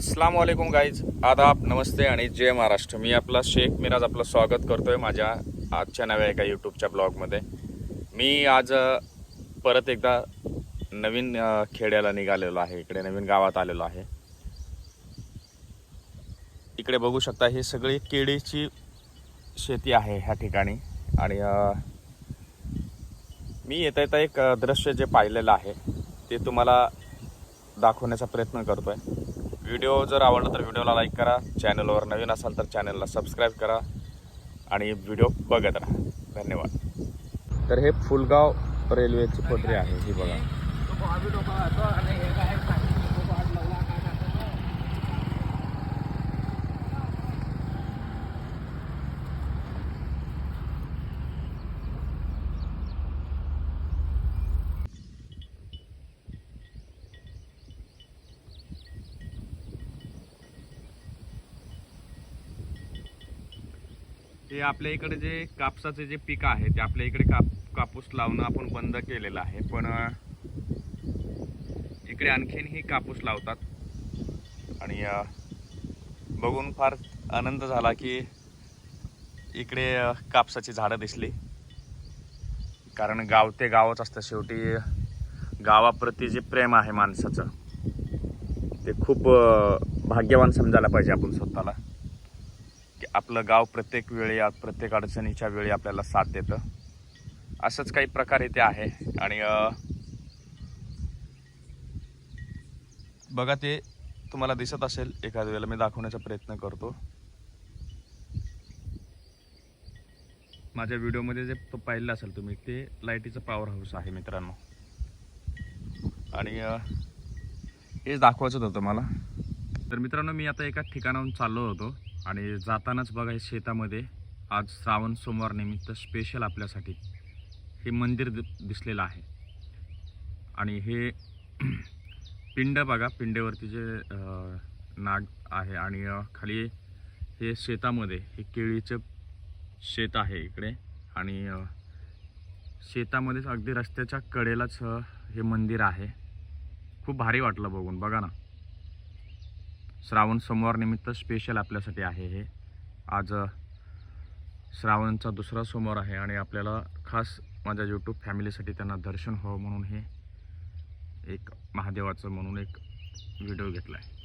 अस्सलाम वालेकुम गाईज आदाब नमस्ते आणि जय महाराष्ट्र. मी आपला शेख मिराज आपलं स्वागत करतोय माझ्या आजच्या नव्या एका यूट्यूबच्या ब्लॉगमध्ये. मी आज परत एकदा नवीन खेड्याला निघालेलो आहे. इकडे नवीन गावात आलेलो आहे. इकडे बघू शकता ही सगळी केळीची शेती आहे ह्या ठिकाणी. आणि मी येता येता एक दृश्य जे पाहिलेलं आहे ते तुम्हाला दाखवण्याचा प्रयत्न करतो आहे व्हिडिओ जर आवडला तर व्हिडिओला लाईक करा. चॅनलवर नवीन असाल तर चॅनलला सबस्क्राईब करा. आणि व्हिडिओ बघत राहा. धन्यवाद. तर हे फुलगाव रेल्वेची पटरी आहे ही बघा. हे आपल्या इकडे जे कापसाचे जे पीक आहे ते आपल्या इकडे काप कापूस लावणं आपण बंद केलेलं आहे पण इकडे आणखीनही कापूस लावतात. आणि बघून फार आनंद झाला की इकडे कापसाची झाडं दिसली. कारण गाव ते गावच असतं शेवटी गावाप्रती जे प्रेम आहे माणसाचं ते खूप भाग्यवान समजायला पाहिजे आपण स्वतःला. आपलं गाव प्रत्येक वेळी प्रत्येक अडचणीच्या वेळी आपल्याला साथ देतं. असंच काही प्रकार इथे आहे. आणि बघा ते तुम्हाला दिसत असेल एखाद्या वेळेला. मी दाखवण्याचा प्रयत्न करतो. माझ्या व्हिडिओमध्ये जे तो पाहिलं असेल तुम्ही ते लाईटीचं पॉवर हाऊस आहे मित्रांनो. आणि हेच दाखवायचं होतं मला तर मित्रांनो मी आता एका ठिकाणाहून चाललो होतो. आणि जातानाच बघा शेतामध्ये आज श्रावण सोमवार निमित्त स्पेशल आपल्यासाठी हे मंदिर दि दिसलेलं आहे. आणि हे पिंड बघा पिंडेवरती जे नाग आहे आणि खाली हे शेतामध्ये हे केळीचं शेत आहे इकडे. आणि शेतामध्येच अगदी रस्त्याच्या कडेलाच हे मंदिर आहे. खूप भारी वाटलं बघून बघा ना. श्रावण सोमवारनिमित्त स्पेशल आपल्यासाठी आहे हे. आज श्रावणचा दुसरा सोमवार आहे आणि आपल्याला खास माझ्या यूट्यूब फॅमिलीसाठी त्यांना दर्शन व्हावं म्हणून हे एक महादेवाचं म्हणून एक व्हिडिओ घेतला आहे